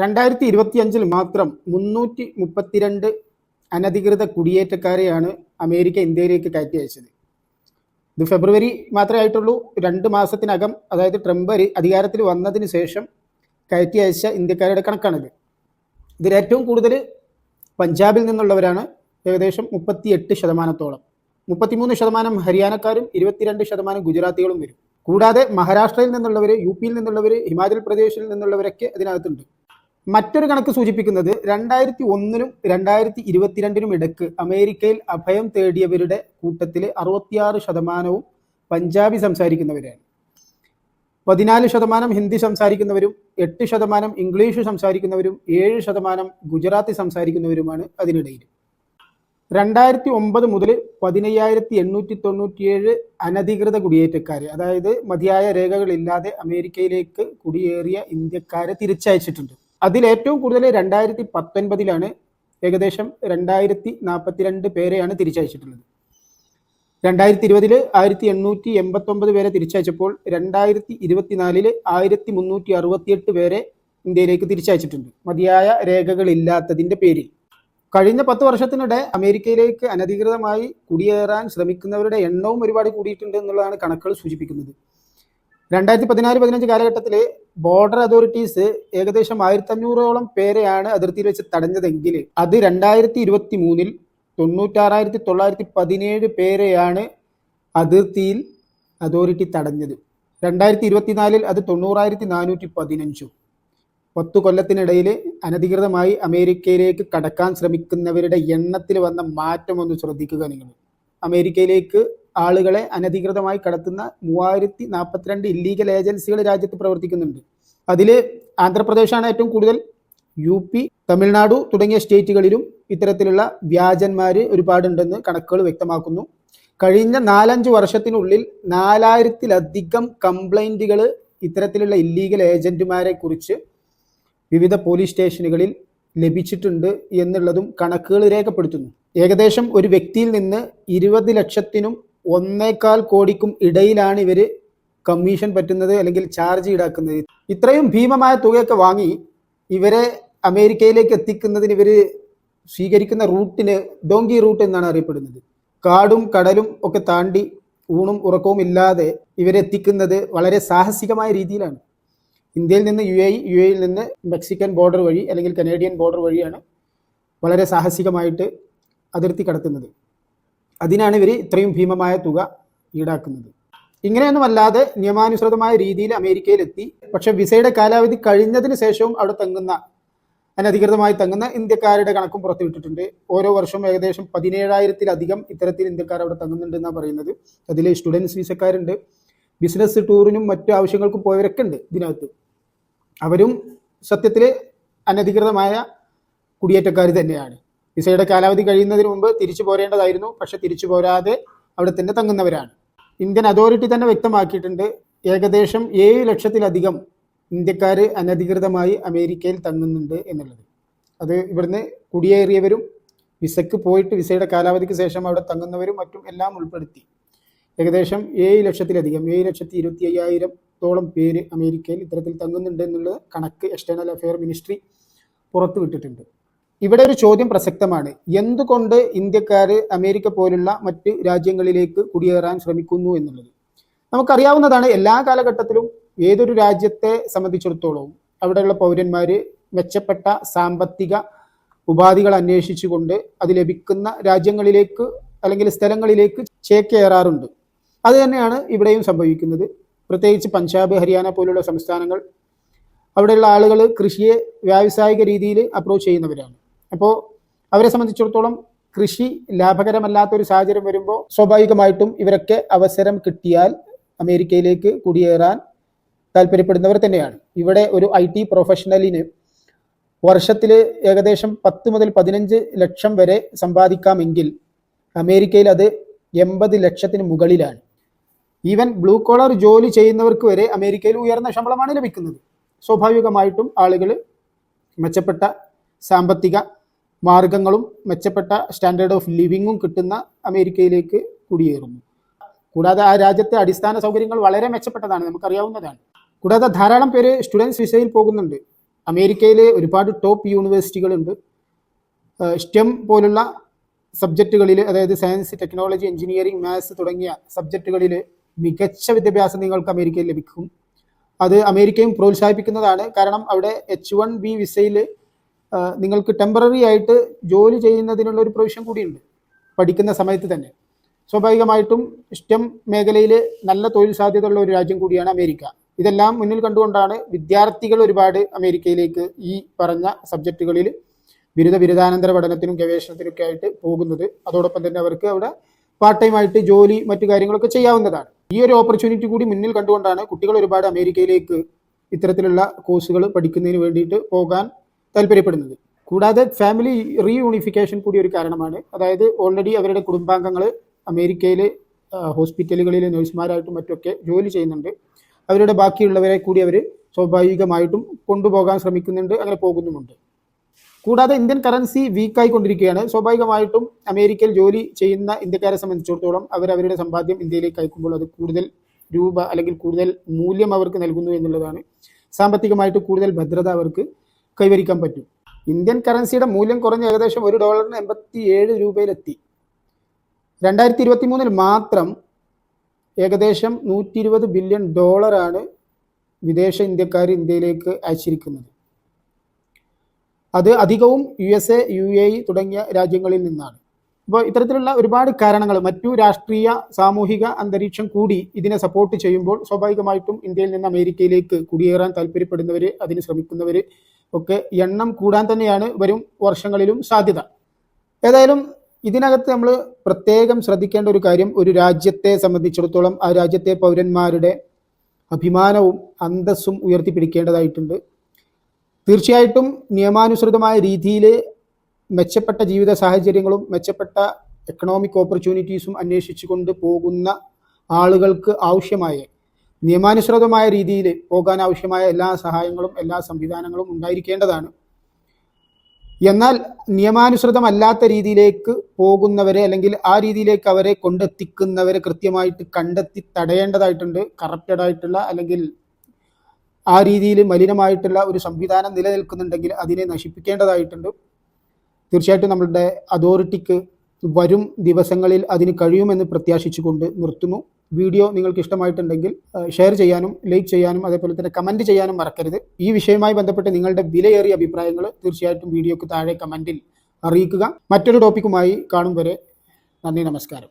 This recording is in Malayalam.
രണ്ടായിരത്തി ഇരുപത്തി അഞ്ചിൽ മാത്രം മുന്നൂറ്റി മുപ്പത്തിരണ്ട് അനധികൃത കുടിയേറ്റക്കാരെയാണ് അമേരിക്ക ഇന്ത്യയിലേക്ക് കയറ്റി അയച്ചത്. ഇത് ഫെബ്രുവരി മാത്രമേ ആയിട്ടുള്ളൂ. രണ്ട് മാസത്തിനകം അതായത് ട്രംപ് അധികാരത്തിൽ വന്നതിന് ശേഷം കയറ്റി അയച്ച ഇന്ത്യക്കാരുടെ കണക്കാണിത്. ഇതിൽ ഏറ്റവും കൂടുതൽ പഞ്ചാബിൽ നിന്നുള്ളവരാണ് ഏകദേശം മുപ്പത്തി എട്ട് ശതമാനത്തോളം. മുപ്പത്തിമൂന്ന് ശതമാനം ഹരിയാനക്കാരും ഇരുപത്തിരണ്ട് ശതമാനം ഗുജറാത്തികളും വരും. കൂടാതെ മഹാരാഷ്ട്രയിൽ നിന്നുള്ളവർ യു പിയിൽ നിന്നുള്ളവർ ഹിമാചൽ പ്രദേശിൽ നിന്നുള്ളവരൊക്കെ അതിനകത്തുണ്ട്. മറ്റൊരു കണക്ക് സൂചിപ്പിക്കുന്നത് രണ്ടായിരത്തി ഒന്നിനും രണ്ടായിരത്തി ഇരുപത്തിരണ്ടിനും ഇടയ്ക്ക് അമേരിക്കയിൽ അഭയം തേടിയവരുടെ കൂട്ടത്തിൽ അറുപത്തിയാറ് ശതമാനവും പഞ്ചാബി സംസാരിക്കുന്നവരാണ്. പതിനാല് ശതമാനം ഹിന്ദി സംസാരിക്കുന്നവരും എട്ട് ശതമാനം ഇംഗ്ലീഷ് സംസാരിക്കുന്നവരും ഏഴ് ശതമാനം ഗുജറാത്തി സംസാരിക്കുന്നവരുമാണ് അതിനിടയിൽ. രണ്ടായിരത്തി ഒമ്പത് മുതൽ പതിനയ്യായിരത്തി എണ്ണൂറ്റി തൊണ്ണൂറ്റിയേഴ് അനധികൃത കുടിയേറ്റക്കാർ അതായത് മതിയായ രേഖകളില്ലാതെ അമേരിക്കയിലേക്ക് കുടിയേറിയ ഇന്ത്യക്കാരെ തിരിച്ചയച്ചിട്ടുണ്ട്. അതിൽ ഏറ്റവും കൂടുതൽ രണ്ടായിരത്തി പത്തൊൻപതിലാണ് ഏകദേശം രണ്ടായിരത്തി നാൽപ്പത്തിരണ്ട് പേരെയാണ് തിരിച്ചയച്ചിട്ടുള്ളത്. രണ്ടായിരത്തി ഇരുപതിൽ ആയിരത്തി എണ്ണൂറ്റി എൺപത്തി ഒമ്പത് പേരെ തിരിച്ചയച്ചപ്പോൾ രണ്ടായിരത്തി ഇരുപത്തിനാലിൽ ആയിരത്തി മുന്നൂറ്റി അറുപത്തിയെട്ട് പേരെ ഇന്ത്യയിലേക്ക് തിരിച്ചയച്ചിട്ടുണ്ട്. മതിയായ രേഖകളില്ലാത്തതിന്റെ പേരിൽ. കഴിഞ്ഞ പത്ത് വർഷത്തിനിടെ അമേരിക്കയിലേക്ക് അനധികൃതമായി കുടിയേറാൻ ശ്രമിക്കുന്നവരുടെ എണ്ണവും ഒരുപാട് കൂടിയിട്ടുണ്ട് എന്നുള്ളതാണ് കണക്കുകൾ സൂചിപ്പിക്കുന്നത്. രണ്ടായിരത്തി പതിനാല് പതിനഞ്ച് കാലഘട്ടത്തിൽ ബോർഡർ അതോറിറ്റീസ് ഏകദേശം ആയിരത്തി അഞ്ഞൂറോളം പേരെയാണ് അതിർത്തിയിൽ വെച്ച് തടഞ്ഞതെങ്കിൽ അത് രണ്ടായിരത്തി ഇരുപത്തി മൂന്നിൽ തൊണ്ണൂറ്റാറായിരത്തി തൊള്ളായിരത്തി പതിനേഴ് പേരെയാണ് അതിർത്തിയിൽ അതോറിറ്റി തടഞ്ഞത്. രണ്ടായിരത്തി ഇരുപത്തിനാലിൽ അത് തൊണ്ണൂറായിരത്തി നാനൂറ്റി പതിനഞ്ചും പത്തു കൊല്ലത്തിനിടയിൽ അനധികൃതമായി അമേരിക്കയിലേക്ക് കടക്കാൻ ശ്രമിക്കുന്നവരുടെ എണ്ണത്തിൽ വന്ന മാറ്റം ഒന്ന് ശ്രദ്ധിക്കുക നിങ്ങൾ. അമേരിക്കയിലേക്ക് ആളുകളെ അനധികൃതമായി കടത്തുന്ന മൂവായിരത്തി നാൽപ്പത്തിരണ്ട് ഇല്ലീഗൽ ഏജൻസികൾ രാജ്യത്ത് പ്രവർത്തിക്കുന്നുണ്ട്. അതിൽ ആന്ധ്രാപ്രദേശാണ് ഏറ്റവും കൂടുതൽ യു പി തമിഴ്നാടു തുടങ്ങിയ സ്റ്റേറ്റുകളിലും ഇത്തരത്തിലുള്ള വ്യാജന്മാർ ഒരുപാടുണ്ടെന്ന് കണക്കുകൾ വ്യക്തമാക്കുന്നു. കഴിഞ്ഞ നാലഞ്ച് വർഷത്തിനുള്ളിൽ നാലായിരത്തിലധികം കംപ്ലൈന്റുകൾ ഇത്തരത്തിലുള്ള ഇല്ലീഗൽ ഏജന്റുമാരെ കുറിച്ച് വിവിധ പോലീസ് സ്റ്റേഷനുകളിൽ ലഭിച്ചിട്ടുണ്ട് എന്നുള്ളതും കണക്കുകൾ രേഖപ്പെടുത്തുന്നു. ഏകദേശം ഒരു വ്യക്തിയിൽ നിന്ന് ഇരുപത് ലക്ഷത്തിനും ഒന്നേകാൽ കോടിക്കും ഇടയിലാണ് ഇവർ കമ്മീഷൻ പറ്റുന്നത് അല്ലെങ്കിൽ ചാർജ് ഈടാക്കുന്നത്. ഇത്രയും ഭീമമായ തുകയൊക്കെ വാങ്ങി ഇവരെ അമേരിക്കയിലേക്ക് എത്തിക്കുന്നതിന് ഇവർ സ്വീകരിക്കുന്ന റൂട്ടിന് ഡോങ്കി റൂട്ട് എന്നാണ് അറിയപ്പെടുന്നത്. കാടും കടലും ഒക്കെ താണ്ടി ഊണും ഉറക്കവും ഇല്ലാതെ ഇവരെ എത്തിക്കുന്നത് വളരെ സാഹസികമായ രീതിയിലാണ്. ഇന്ത്യയിൽ നിന്ന് യു എ യു എയിൽ നിന്ന് മെക്സിക്കൻ ബോർഡർ വഴി അല്ലെങ്കിൽ കനേഡിയൻ ബോർഡർ വഴിയാണ് വളരെ സാഹസികമായിട്ട് അതിർത്തി കടത്തുന്നത് അതിനാണ് ഇവർ ഇത്രയും ഭീമമായ തുക ഈടാക്കുന്നത്. ഇങ്ങനെയൊന്നും ഇങ്ങനെയൊന്നുമല്ലാതെ നിയമാനുസൃതമായ രീതിയിൽ അമേരിക്കയിലെത്തി. പക്ഷെ വിസയുടെ കാലാവധി കഴിഞ്ഞതിന് ശേഷവും അവിടെ തങ്ങുന്ന അനധികൃതമായി തങ്ങുന്ന ഇന്ത്യക്കാരുടെ കണക്കും പുറത്തുവിട്ടിട്ടുണ്ട്. ഓരോ വർഷവും ഏകദേശം പതിനേഴായിരത്തിലധികം ഇത്തരത്തിൽ ഇന്ത്യക്കാർ അവിടെ തങ്ങുന്നുണ്ട് എന്നാണ് പറയുന്നത്. അതിൽ സ്റ്റുഡൻസ് വിസക്കാരുണ്ട്. ബിസിനസ് ടൂറിനും മറ്റു ആവശ്യങ്ങൾക്കും പോയവരൊക്കെ ഉണ്ട് ഇതിനകത്ത്. അവരും സത്യത്തിൽ അനധികൃതമായ കുടിയേറ്റക്കാർ തന്നെയാണ്. വിസയുടെ കാലാവധി കഴിയുന്നതിന് മുമ്പ് തിരിച്ചു പോരേണ്ടതായിരുന്നു. പക്ഷെ തിരിച്ചു പോരാതെ അവിടെ തന്നെ തങ്ങുന്നവരാണ്. ഇന്ത്യൻ അതോറിറ്റി തന്നെ വ്യക്തമാക്കിയിട്ടുണ്ട്. ഏകദേശം ഏഴ് ലക്ഷത്തിലധികം ഇന്ത്യക്കാർ അനധികൃതമായി അമേരിക്കയിൽ തങ്ങുന്നുണ്ട് എന്നുള്ളത്. അത് ഇവിടുന്ന് കുടിയേറിയവരും വിസയ്ക്ക് പോയിട്ട് വിസയുടെ കാലാവധിക്ക് ശേഷം അവിടെ തങ്ങുന്നവരും മറ്റും എല്ലാം ഉൾപ്പെടുത്തി. ഏകദേശം ഏഴ് ലക്ഷത്തിലധികം ഏഴ് ലക്ഷത്തി ഇരുപത്തി അയ്യായിരത്തോളം പേര് അമേരിക്കയിൽ ഇത്തരത്തിൽ തങ്ങുന്നുണ്ട് എന്നുള്ള കണക്ക് എക്സ്റ്റേണൽ അഫെയർ മിനിസ്ട്രി പുറത്തു വിട്ടിട്ടുണ്ട് ഇവിടെ ഒരു ചോദ്യം പ്രസക്തമാണ്. എന്തുകൊണ്ട് ഇന്ത്യക്കാർ അമേരിക്ക പോലുള്ള മറ്റ് രാജ്യങ്ങളിലേക്ക് കുടിയേറാൻ ശ്രമിക്കുന്നു എന്നുള്ളത്? നമുക്കറിയാവുന്നതാണ് എല്ലാ കാലഘട്ടത്തിലും ഏതൊരു രാജ്യത്തെ സംബന്ധിച്ചിടത്തോളവും അവിടെയുള്ള പൗരന്മാർ മെച്ചപ്പെട്ട സാമ്പത്തിക ഉപാധികൾ അന്വേഷിച്ചുകൊണ്ട് അത് ലഭിക്കുന്ന രാജ്യങ്ങളിലേക്ക് അല്ലെങ്കിൽ സ്ഥലങ്ങളിലേക്ക് ചേക്കേറാറുണ്ട്. അത് തന്നെയാണ് ഇവിടെയും സംഭവിക്കുന്നത്. പ്രത്യേകിച്ച് പഞ്ചാബ് ഹരിയാന പോലുള്ള സംസ്ഥാനങ്ങൾ അവിടെയുള്ള ആളുകൾ കൃഷിയെ വ്യാവസായിക രീതിയിൽ അപ്രോച്ച് ചെയ്യുന്നവരാണ്. അപ്പോൾ അവരെ സംബന്ധിച്ചിടത്തോളം കൃഷി ലാഭകരമല്ലാത്ത ഒരു സാഹചര്യം വരുമ്പോൾ സ്വാഭാവികമായിട്ടും ഇവരൊക്കെ അവസരം കിട്ടിയാൽ അമേരിക്കയിലേക്ക് കുടിയേറാൻ താല്പര്യപ്പെടുന്നവർ തന്നെയാണ്. ഇവിടെ ഒരു ഐ ടി പ്രൊഫഷണലിന് വർഷത്തിൽ ഏകദേശം പത്ത് മുതൽ പതിനഞ്ച് ലക്ഷം വരെ സമ്പാദിക്കാമെങ്കിൽ അമേരിക്കയിൽ അത് എൺപത് ലക്ഷത്തിന് മുകളിലാണ്. ഈവൻ ബ്ലൂ കോളർ ജോലി ചെയ്യുന്നവർക്ക് വരെ അമേരിക്കയിൽ ഉയർന്ന ശമ്പളമാണ് ലഭിക്കുന്നത്. സ്വാഭാവികമായിട്ടും ആളുകൾ മെച്ചപ്പെട്ട സാമ്പത്തിക മാർഗങ്ങളും മെച്ചപ്പെട്ട സ്റ്റാൻഡേർഡ് ഓഫ് ലിവിങ്ങും കിട്ടുന്ന അമേരിക്കയിലേക്ക് കുടിയേറുന്നു. കൂടാതെ ആ രാജ്യത്തെ അടിസ്ഥാന സൗകര്യങ്ങൾ വളരെ മെച്ചപ്പെട്ടതാണ് നമുക്കറിയാവുന്നതാണ്. കൂടാതെ ധാരാളം പേര് സ്റ്റുഡൻസ് വിസയിൽ പോകുന്നുണ്ട്. അമേരിക്കയിലെ ഒരുപാട് ടോപ്പ് യൂണിവേഴ്സിറ്റികളുണ്ട് സ്റ്റെം പോലുള്ള സബ്ജക്റ്റുകളിൽ അതായത് സയൻസ് ടെക്നോളജി എഞ്ചിനീയറിംഗ് മാത്സ് തുടങ്ങിയ സബ്ജക്റ്റുകളിൽ മികച്ച വിദ്യാഭ്യാസം നിങ്ങൾക്ക് അമേരിക്കയിൽ ലഭിക്കും. അത് അമേരിക്കയും പ്രോത്സാഹിപ്പിക്കുന്നതാണ്. കാരണം അവിടെ എച്ച് വൺ ബി വിസയിൽ നിങ്ങൾക്ക് ടെമ്പററി ആയിട്ട് ജോലി ചെയ്യുന്നതിനുള്ള ഒരു പ്രൊവിഷൻ കൂടിയുണ്ട്. പഠിക്കുന്ന സമയത്ത് തന്നെ. സ്വാഭാവികമായിട്ടും സ്റ്റെം മേഖലയിൽ നല്ല തൊഴിൽ സാധ്യതയുള്ള ഒരു രാജ്യം കൂടിയാണ് അമേരിക്ക. ഇതെല്ലാം മുന്നിൽ കണ്ടുകൊണ്ടാണ് വിദ്യാർത്ഥികൾ ഒരുപാട് അമേരിക്കയിലേക്ക് ഈ പറഞ്ഞ സബ്ജക്റ്റുകളിൽ ബിരുദ ബിരുദാനന്തര പഠനത്തിനും ഗവേഷണത്തിനൊക്കെ ആയിട്ട് പോകുന്നത്. അതോടൊപ്പം തന്നെ അവർക്ക് അവിടെ പാർട്ട് ടൈം ആയിട്ട് ജോലി മറ്റു കാര്യങ്ങളൊക്കെ ചെയ്യാവുന്നതാണ്. ഈ ഒരു ഓപ്പർച്യൂണിറ്റി കൂടി മുന്നിൽ കണ്ടുകൊണ്ടാണ് കുട്ടികൾ ഒരുപാട് അമേരിക്കയിലേക്ക് ഇത്തരത്തിലുള്ള കോഴ്സുകൾ പഠിക്കുന്നതിന് വേണ്ടിയിട്ട് പോകാൻ താല്പര്യപ്പെടുന്നത്. കൂടാതെ ഫാമിലി റീയൂണിഫിക്കേഷൻ കൂടി ഒരു കാരണമാണ്. അതായത് ഓൾറെഡി അവരുടെ കുടുംബാംഗങ്ങൾ അമേരിക്കയിൽ ഹോസ്പിറ്റലുകളിൽ നഴ്സുമാരായിട്ടും മറ്റൊക്കെ ജോലി ചെയ്യുന്നുണ്ട്. അവരുടെ ബാക്കിയുള്ളവരെ കൂടി അവർ സ്വാഭാവികമായിട്ടും കൊണ്ടുപോകാൻ ശ്രമിക്കുന്നുണ്ട് അങ്ങനെ പോകുന്നുമുണ്ട്. കൂടാതെ ഇന്ത്യൻ കറൻസി വീക്കായി കൊണ്ടിരിക്കുകയാണ് സ്വാഭാവികമായിട്ടും അമേരിക്കയിൽ ജോലി ചെയ്യുന്ന ഇന്ത്യക്കാരെ സംബന്ധിച്ചിടത്തോളം അവർ അവരുടെ സമ്പാദ്യം ഇന്ത്യയിലേക്ക് അയക്കുമ്പോൾ അത് കൂടുതൽ രൂപ അല്ലെങ്കിൽ കൂടുതൽ മൂല്യം അവർക്ക് നൽകുന്നു എന്നുള്ളതാണ്. സാമ്പത്തികമായിട്ട് കൂടുതൽ ഭദ്രത അവർക്ക് കൈവരിക്കാൻ പറ്റും. ഇന്ത്യൻ കറൻസിയുടെ മൂല്യം കുറഞ്ഞ ഏകദേശം ഒരു ഡോളറിന് എൺപത്തി ഏഴ് രൂപയിലെത്തി. രണ്ടായിരത്തി ഇരുപത്തി മൂന്നിൽ മാത്രം ഏകദേശം നൂറ്റി ഇരുപത് ബില്യൺ ഡോളറാണ് വിദേശ ഇന്ത്യക്കാർ ഇന്ത്യയിലേക്ക് അയച്ചിരിക്കുന്നത്. അത് അധികവും U S A U A E തുടങ്ങിയ രാജ്യങ്ങളിൽ നിന്നാണ്. അപ്പോൾ ഇത്തരത്തിലുള്ള ഒരുപാട് കാരണങ്ങൾ മറ്റു രാഷ്ട്രീയ സാമൂഹിക അന്തരീക്ഷം കൂടി ഇതിനെ സപ്പോർട്ട് ചെയ്യുമ്പോൾ സ്വാഭാവികമായിട്ടും ഇന്ത്യയിൽ നിന്ന് അമേരിക്കയിലേക്ക് കുടിയേറാൻ താല്പര്യപ്പെടുന്നവർ അതിന് ശ്രമിക്കുന്നവർ ഒക്കെ എണ്ണം കൂടാൻ തന്നെയാണ് വരും വർഷങ്ങളിലും സാധ്യത. ഏതായാലും ഇതിനകത്ത് നമ്മൾ പ്രത്യേകം ശ്രദ്ധിക്കേണ്ട ഒരു കാര്യം ഒരു രാജ്യത്തെ സംബന്ധിച്ചിടത്തോളം ആ രാജ്യത്തെ പൗരന്മാരുടെ അഭിമാനവും അന്തസ്സും ഉയർത്തിപ്പിടിക്കേണ്ടതായിട്ടുണ്ട്. തീർച്ചയായിട്ടും നിയമാനുസൃതമായ രീതിയിൽ മെച്ചപ്പെട്ട ജീവിത സാഹചര്യങ്ങളും മെച്ചപ്പെട്ട എക്കണോമിക് ഓപ്പർച്യൂണിറ്റീസും അന്വേഷിച്ചുകൊണ്ട് പോകുന്ന ആളുകൾക്ക് ആവശ്യമായ നിയമാനുസൃതമായ രീതിയിൽ പോകാൻ ആവശ്യമായ എല്ലാ സഹായങ്ങളും എല്ലാ സംവിധാനങ്ങളും ഉണ്ടായിരിക്കേണ്ടതാണ്. എന്നാൽ നിയമാനുസൃതമല്ലാത്ത രീതിയിലേക്ക് പോകുന്നവരെ അല്ലെങ്കിൽ ആ രീതിയിലേക്ക് അവരെ കൊണ്ടെത്തിക്കുന്നവരെ കൃത്യമായിട്ട് കണ്ടെത്തി തടയേണ്ടതായിട്ടുണ്ട്. കറപ്റ്റഡ് ആയിട്ടുള്ള അല്ലെങ്കിൽ ആ രീതിയിൽ മലിനമായിട്ടുള്ള ഒരു സംവിധാനം നിലനിൽക്കുന്നുണ്ടെങ്കിൽ അതിനെ നശിപ്പിക്കേണ്ടതായിട്ടുണ്ട്. തീർച്ചയായിട്ടും നമ്മളുടെ അതോറിറ്റിക്ക് വരും ദിവസങ്ങളിൽ അതിന് കഴിയുമെന്ന് പ്രത്യാശിച്ചുകൊണ്ട് നിർത്തുന്നു. വീഡിയോ നിങ്ങൾക്ക് ഇഷ്ടമായിട്ടുണ്ടെങ്കിൽ ഷെയർ ചെയ്യാനും ലൈക്ക് ചെയ്യാനും അതേപോലെ തന്നെ കമന്റ് ചെയ്യാനും മറക്കരുത്. ഈ വിഷയവുമായി ബന്ധപ്പെട്ട് നിങ്ങളുടെ വിലയേറിയ അഭിപ്രായങ്ങൾ തീർച്ചയായിട്ടും വീഡിയോക്ക് താഴെ കമന്റിൽ അറിയിക്കുക. മറ്റൊരു ടോപ്പിക്കുമായി കാണും വരെ നന്ദി നമസ്കാരം.